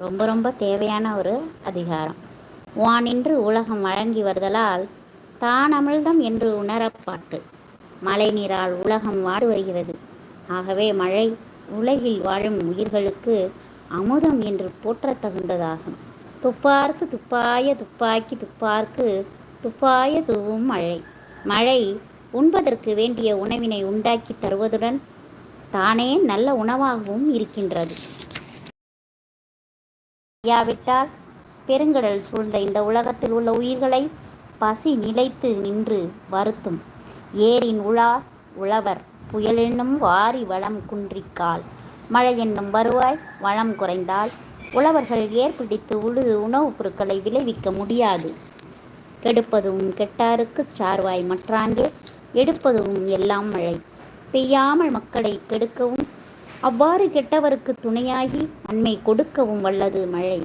ரொம்ப ரொம்ப தேவையான ஒரு அதிகாரம். வானின்று உலகம் வழங்கி வருதலால் தான் அமிழ்தம் என்று உணரப்பாட்டு மழை நீரால் உலகம் வாடு வருகிறது. ஆகவே மழை உலகில் வாழும் உயிர்களுக்கு அமுதம் என்று போற்றத் தகுந்ததாகும். துப்பார்க்கு துப்பாய துப்பாக்கி துப்பார்க்கு துப்பாய தூவும் மழை. மழை உண்பதற்கு வேண்டிய உணவினை உண்டாக்கி தருவதுடன் தானே நல்ல உணவாகவும் இருக்கின்றது. ஐயாவிட்டால் பெருங்கடல் சூழ்ந்த இந்த உலகத்தில் உள்ள உயிர்களை பசி நிலைத்து நின்று வருத்தும். ஏரின் உலா உழவர் புயலென்னும் வாரி வளம் குன்றிக்கால். மழை என்னும் வருவாய் வளம் குறைந்தால் உழவர்கள் ஏற்பிடித்து உழுது உணவுப் பொருட்களை விளைவிக்க முடியாது. கெடுப்பதும் கெட்டாருக்குச் சார்வாய் மற்றாங்கே எடுப்பதும் எல்லாம் மழை. பெய்யாமல் மக்களை கெடுக்கவும் அவ்வாறு கெட்டவருக்கு துணையாகி நன்மை கொடுக்கவும் வல்லது மழை.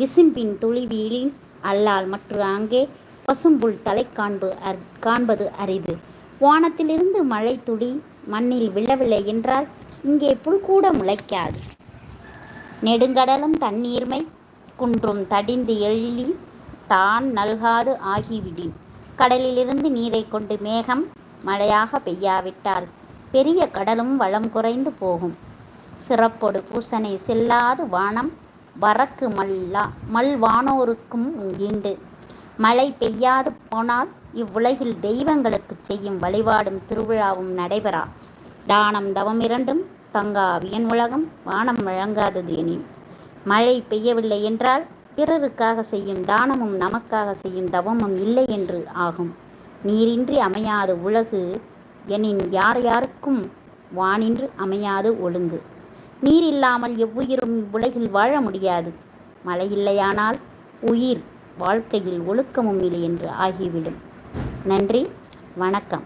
விசும்பின் துளி வீழி அல்லால் மற்ற அங்கே பசும்புல் தலை காண்பு அர் காண்பது அரிது. வானத்திலிருந்து மழை துளி மண்ணில் விழவில்லை என்றால் இங்கே புல் கூட முளைக்காது. நெடுங்கடலும் தண்ணீர்மை குன்றும் தடிந்து எழிலி தான் நல்காது ஆகிவிடின். கடலிலிருந்து நீரை கொண்டு மேகம் மழையாக பெய்யாவிட்டால் பெரிய கடலும் வளம் குறைந்து போகும். சிறப்பொடு பூசனை செல்லாது வானம் வரக்கு மல்லா மல் வானோருக்கும் ஈண்டு மழை பெய்யாது போனால் இவ்வுலகில் தெய்வங்களுக்கு செய்யும் வழிபாடும் திருவிழாவும் நடைபெறா. தானம் தவம் இரண்டும் தங்கா வியன் உலகம் வானம் வழங்காதது எனின் மழை பெய்யவில்லை என்றால் பிறருக்காக செய்யும் தானமும் நமக்காக செய்யும் தவமும் இல்லை என்று ஆகும். நீரின்றி அமையாது உலகு எனின் யார் யாருக்கும் வானின்று அமையாது ஒழுங்கு. நீர் இல்லாமல் எவ்வுயிரும் இவ்வுலகில் வாழ முடியாது. மழை இல்லையானால் உயிர் வாழ்க்கையில் ஒழுக்கமும் இல்லை என்று ஆகிவிடும். நன்றி வணக்கம்.